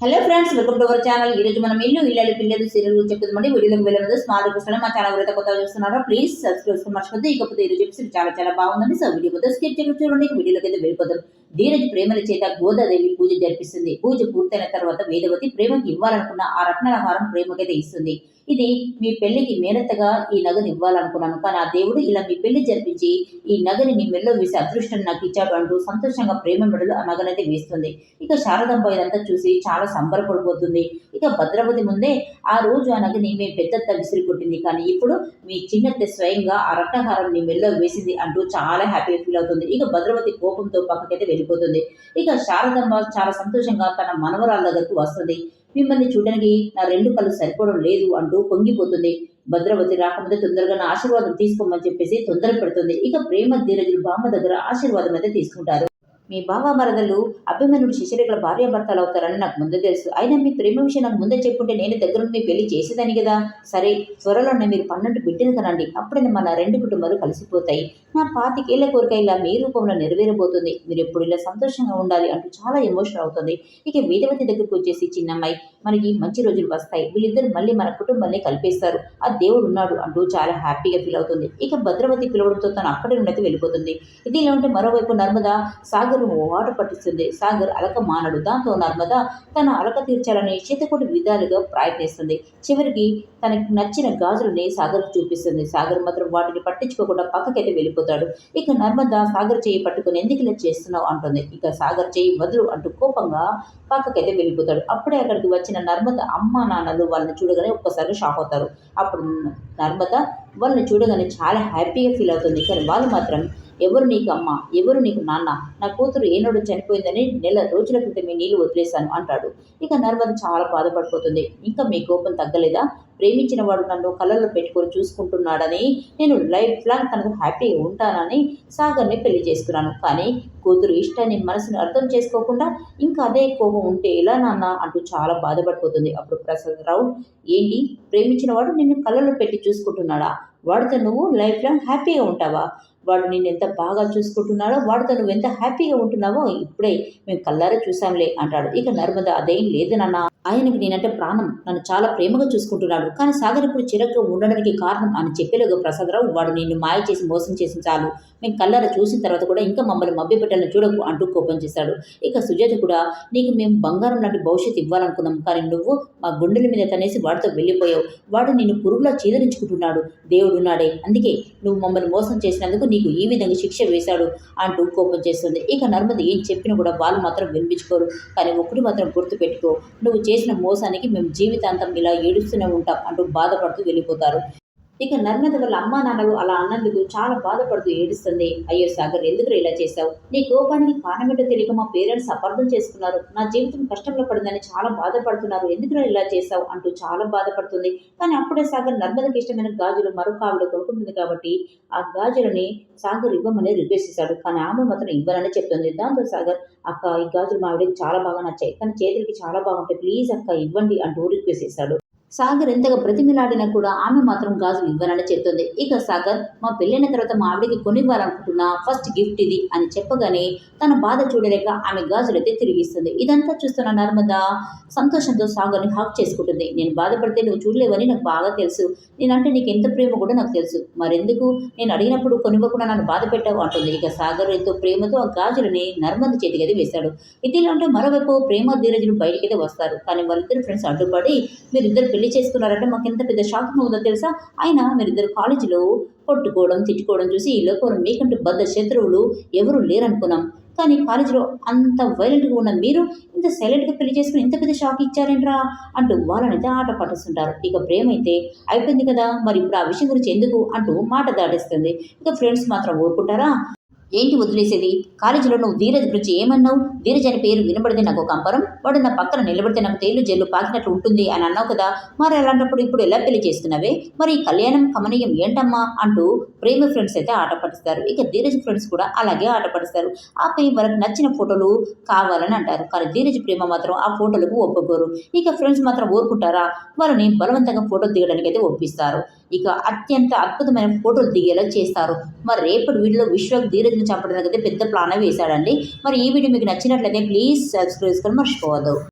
Hello friends welcome to our channel ఈరోజు మనం ఇల్లు ఇల్లు పిల్లలు సీరియల్ గురించి చెప్తుందండి వీడియోకి వెళ్ళదు స్మాల్ రిక్వెస్ట్ మా ఛానల్ ఎవరైతే కొత్తగా చూస్తున్నారో ప్లీజ్ సబ్స్క్రైబ్ మర్చిపోతే ఇకపోతే ఈరోజు రోజు ఎపిసోడ్ చాలా చాలా బాగుందండి. సో వీడియో మొత్తం స్కిప్ చేయడం చూడండి. ఇక వీడియోలోకి అయితే వెళ్ళిపోతాం ధీరజ్ ప్రేమల చేత గోదాదేవి పూజ జరిపిస్తుంది. పూజ పూర్తయిన తర్వాత వేదవతి ప్రేమకి ఇవ్వాలనుకున్న ఆ రత్నలహారం ప్రేమకైతే ఇస్తుంది. ఇది మీ పెళ్ళికి మేనత్తగా ఈ నగని ఇవ్వాలనుకున్నాను. కానీ ఆ దేవుడు ఇలా మీ పెళ్ళి జరిపించి ఈ నగని మీ మెల్లో వేసి అదృష్టం నాకు ఇచ్చాడు అంటూ సంతోషంగా ప్రేమ మెడలు ఆ నగనైతే వేస్తుంది. ఇక శారదంబ ఇదంతా చూసి చాలా సంబరపడిపోతుంది. ఇక భద్రవతి ముందే ఆ రోజు ఆ నగని మీ పెద్దత్త విసిరి కొట్టింది. కానీ ఇప్పుడు మీ చిన్నత్త స్వయంగా ఆ రత్నహారం మీ మెల్లో వేసింది అంటూ చాలా హ్యాపీగా ఫీల్ అవుతుంది. ఇక భద్రవతి కోపంతో పక్కకైతే వెళ్ళిపోతుంది. ఇక శారదమ్మ చాలా సంతోషంగా తన మనవరాల దగ్గరకు వస్తుంది. మిమ్మల్ని చూడడానికి నా రెండు కళ్ళు సరిపోవడం లేదు అంటూ పొంగిపోతుంది. భద్రవతి రాకముందే తొందరగా నా ఆశీర్వాదం తీసుకోమని చెప్పేసి తొందర పెడుతుంది ఇక ప్రేమ ధీరజులు బామ్మ దగ్గర ఆశీర్వాదం అయితే తీసుకుంటారు. మీ బావ మరదలు అభిమన్యుడు శిశిరేఖల భార్యాభర్తలు అవుతారని నాకు ముందు తెలుసు. అయినా మీ ప్రేమ విషయం నాకు ముందే చెప్పుంటే నేను దగ్గర మీ పెళ్ళి చేసేదాన్ని కదా? సరే త్వరలోనే మీరు పన్నెండు బిడ్డలు కనండి. అప్పుడే మన రెండు కుటుంబాలు కలిసిపోతాయి. నా పాతికేళ్ళ కోరిక ఇలా మీ రూపంలో నెరవేరబోతుంది. మీరు ఎప్పుడు ఇలా సంతోషంగా ఉండాలి అంటూ చాలా ఎమోషనల్ అవుతుంది. ఇక వేదవతి దగ్గరకు వచ్చేసి చిన్నమ్మాయి మనకి మంచి రోజులు వస్తాయి. వీళ్ళిద్దరు మళ్ళీ మన కుటుంబాన్ని కలిపేస్తారు. ఆ దేవుడు ఉన్నాడు అంటూ చాలా హ్యాపీగా ఫీల్ అవుతుంది. ఇక భద్రవతి పిలవడంతో తను అక్కడి నుండి అయితే వెళ్ళిపోతుంది. ఇది ఇలా ఉంటే మరోవైపు నర్మదా సాగర్ ఓట పట్టిస్తుంది. సాగర్ అలక మానడు దాంతో నర్మద తన అలక తీర్చాలని చేతకొడి విధాలుగా ప్రయత్నిస్తుంది. చివరికి తనకి నచ్చిన గాజులని సాగర్ చూపిస్తుంది. సాగర్ మాత్రం వాటిని పట్టించుకోకుండా పక్కకైతే వెళ్ళిపోతాడు. ఇక నర్మద సాగర్ చేయి పట్టుకుని ఎందుకు ఇలా చేస్తున్నావు అంటుంది. ఇక సాగర్ చేయి వదులు అంటూ కోపంగా పక్కకైతే వెళ్ళిపోతాడు. అప్పుడే అక్కడికి వచ్చిన నర్మద అమ్మ నాన్నలు వాళ్ళని చూడగానే ఒక్కసారి షాక్ అవుతారు. అప్పుడు నర్మద వాళ్ళని చూడగానే చాలా హ్యాపీగా ఫీల్ అవుతుంది. కానీ వాళ్ళు మాత్రం ఎవరు నీకు అమ్మ? ఎవరు నీకు నాన్న? నా కూతురు ఏనాడు చనిపోయిందని నెల రోజుల క్రితమే నీళ్ళు వదిలేశాను అంటాడు. ఇక నర్మద చాలా బాధపడిపోతుంది. ఇంకా మీ కోపం తగ్గలేదా? ప్రేమించిన వాడు నన్ను కళ్ళల్లో పెట్టుకొని చూసుకుంటున్నాడని నేను లైఫ్ లాంగ్ తనకు హ్యాపీగా ఉంటానని సాగర్ని పెళ్ళి చేసుకున్నాను. కానీ కూతురు ఇష్టాన్ని మనసుని అర్థం చేసుకోకుండా ఇంకా అదే కోపం ఉంటే ఎలా నాన్న అంటూ చాలా బాధపడిపోతుంది. అప్పుడు ప్రసాద్ రావు ఏంటి? ప్రేమించిన వాడు నిన్ను కళ్ళల్లో పెట్టి చూసుకుంటున్నాడా? వాడితో నువ్వు లైఫ్ లాంగ్ హ్యాపీగా ఉంటావా? వాడు నిన్ను ఎంత బాగా చూసుకుంటున్నాడో వాడితో నువ్వు ఎంత హ్యాపీగా ఉంటున్నావో ఇప్పుడే మేము కల్లారా చూసాంలే అంటాడు. ఇక నర్మద అదేం లేదు నాన్న. ఆయనకి నేనంటే ప్రాణం. నన్ను చాలా ప్రేమగా చూసుకుంటున్నాడు. కానీ సాగర్ ఇప్పుడు చిరగ్గా ఉండడానికి కారణం అని చెప్పేలోగా ప్రసాదరావు వాడు నిన్ను మాయ చేసి మోసం చేసి చాలు. మేము కల్లారా చూసిన తర్వాత కూడా ఇంకా మమ్మల్ని మబ్బి పెట్టాలని చూడకు అంటూ కోపం చేశాడు. ఇక సుజాత కూడా నీకు మేము బంగారం లాంటి భవిష్యత్తు ఇవ్వాలనుకున్నాం. కానీ నువ్వు మా గుండెల మీద తనేసి వాడితో వెళ్ళిపోయావు. వాడు నిన్ను పురుగులా చీదరించుకుంటున్నాడు. దేవుడు నాడే అందుకే నువ్వు మమ్మల్ని మోసం చేసినందుకు నీకు ఈ విధంగా శిక్ష వేశాడు అంటూ కోపం చేస్తుంది. ఇక నర్మద ఏం చెప్పినా కూడా వాళ్ళు మాత్రం వినిపించుకోరు. కానీ ఒకటి మాత్రం గుర్తుపెట్టుకో. నువ్వు చేసిన మోసానికి మేము జీవితాంతం ఇలా ఏడుస్తూనే ఉంటాం అంటూ బాధపడుతూ వెళ్ళిపోతారు. ఇక నర్మద వాళ్ళ అమ్మా నాన్నలు అలా అన్నందుకు చాలా బాధపడుతూ ఏడుస్తుంది. అయ్యో సాగర్ ఎందుకు ఇలా చేశావు? నీ కోపానికి కారణమేటో తెలియక మా పేరెంట్స్ అపార్థం చేసుకున్నారు నా జీవితం కష్టంలో పడిందని చాలా బాధపడుతున్నారు. ఎందుకు ఇలా చేశావు? అంటూ చాలా బాధపడుతుంది. కానీ అప్పుడే సాగర్ నర్మదకి ఇష్టమైన గాజులు మరొక ఆవిడ కొనుక్కుంటుంది కాబట్టి ఆ గాజులని సాగర్ ఇవ్వమని రిక్వెస్ట్ చేశాడు. కానీ ఆమె మాత్రం ఇవ్వాలని చెప్తుంది. దాంతో సాగర్ అక్క ఈ గాజులు మా ఆవిడకి చాలా బాగా నచ్చాయి. తన చేతులకి చాలా బాగుంటాయి. ప్లీజ్ అక్క ఇవ్వండి అంటూ రిక్వెస్ట్ చేశాడు. సాగర్ ఎంతగా ప్రతిమిలాడినా కూడా ఆమె మాత్రం గాజులు ఇవ్వనని చెప్తుంది. ఇక సాగర్ మా పెళ్ళైన తర్వాత మా ఆవిడకి కొనివ్వాలనుకుంటున్నా ఫస్ట్ గిఫ్ట్ ఇది అని చెప్పగానే తన బాధ చూడలేక ఆమె గాజులైతే తిరిగిస్తుంది. ఇదంతా చూస్తున్న నర్మద సంతోషంతో సాగర్ని హాక్ చేసుకుంటుంది. నేను బాధపడితే నువ్వు చూడలేవని నాకు బాగా తెలుసు. నేనంటే నీకు ఎంత ప్రేమ కూడా నాకు తెలుసు. మరెందుకు? నేను అడిగినప్పుడు కొనివ్వకుండా నన్ను బాధ పెట్టావు అంటుంది. ఇక సాగర్ ఎంతో ప్రేమతో ఆ గాజులని నర్మద చేతికి వేశాడు. ఇదిలో అంటే మరోవైపు ప్రేమ ధీరజులు బయటికైతే వస్తారు. కానీ వాళ్ళిద్దరు ఫ్రెండ్స్ అడ్డుపడి మీరిద్దరు పెళ్ళి చేసుకున్నారంటే మాకు ఎంత పెద్ద షాకింగ్ ఉందో తెలుసా? అయినా మీరిద్దరు కాలేజీలో కొట్టుకోవడం తిట్టుకోవడం చూసి ఈ లోకంలో మీకంటూ బద్ద శత్రువులు ఎవరు లేరనుకున్నాం. కానీ కాలేజీలో అంత వైలెంట్గా ఉన్న మీరు ఇంత సైలెంట్గా పెళ్ళి చేసుకుని ఇంత పెద్ద షాక్ ఇచ్చారేంట్రా? అంటూ వాళ్ళనైతే ఆట పట్టిస్తుంటారు ఇక ప్రేమ అయితే అయిపోయింది కదా? మరి ఇప్పుడు ఆ విషయం గురించి ఎందుకు? అంటూ మాట దాటేస్తుంది. ఇక ఫ్రెండ్స్ మాత్రం ఊరుకుంటారా? ఏంటి వదిలేసేది? కాలేజీలో నువ్వు ధీరజ్ గురించి ఏమన్నావు? ధీరజ్ అనే పేరు వినబడితే నాకు ఒక అంపరం వాడు నా పక్కన నిలబడితే నాకు తేలు జల్లు పాకినట్లు ఉంటుంది అని అన్నావు కదా. మరి అలాంటప్పుడు ఇప్పుడు ఎలా పెళ్ళి చేస్తున్నావే? మరి ఈ కళ్యాణం కమనీయం ఏంటమ్మా? అంటూ ప్రేమ ఫ్రెండ్స్ అయితే ఆట పట్టిస్తారు. ఇక ధీరజ్ ఫ్రెండ్స్ కూడా అలాగే ఆట పట్టిస్తారు. ఆపై వాళ్ళకి నచ్చిన ఫోటోలు కావాలని అంటారు. కానీ ధీరజ్ ప్రేమ మాత్రం ఆ ఫోటోలకు ఒప్పుకోరు. ఇక ఫ్రెండ్స్ మాత్రం ఊరుకుంటారా? వాళ్ళని బలవంతంగా ఫోటో దిగడానికి అయితే ఒప్పిస్తారు. ఇక అత్యంత అద్భుతమైన ఫోటోలు దిగేలా చేస్తారు. మరి రేపటి వీడియోలో విశ్వక్ ధీరజ్ని చంపడానికి అయితే పెద్ద ప్లాన్ వేశాడండి. మరి ఈ వీడియో మీకు నచ్చినట్లయితే ప్లీజ్ సబ్స్క్రైబ్ చేసుకొని మర్చిపోవద్దు.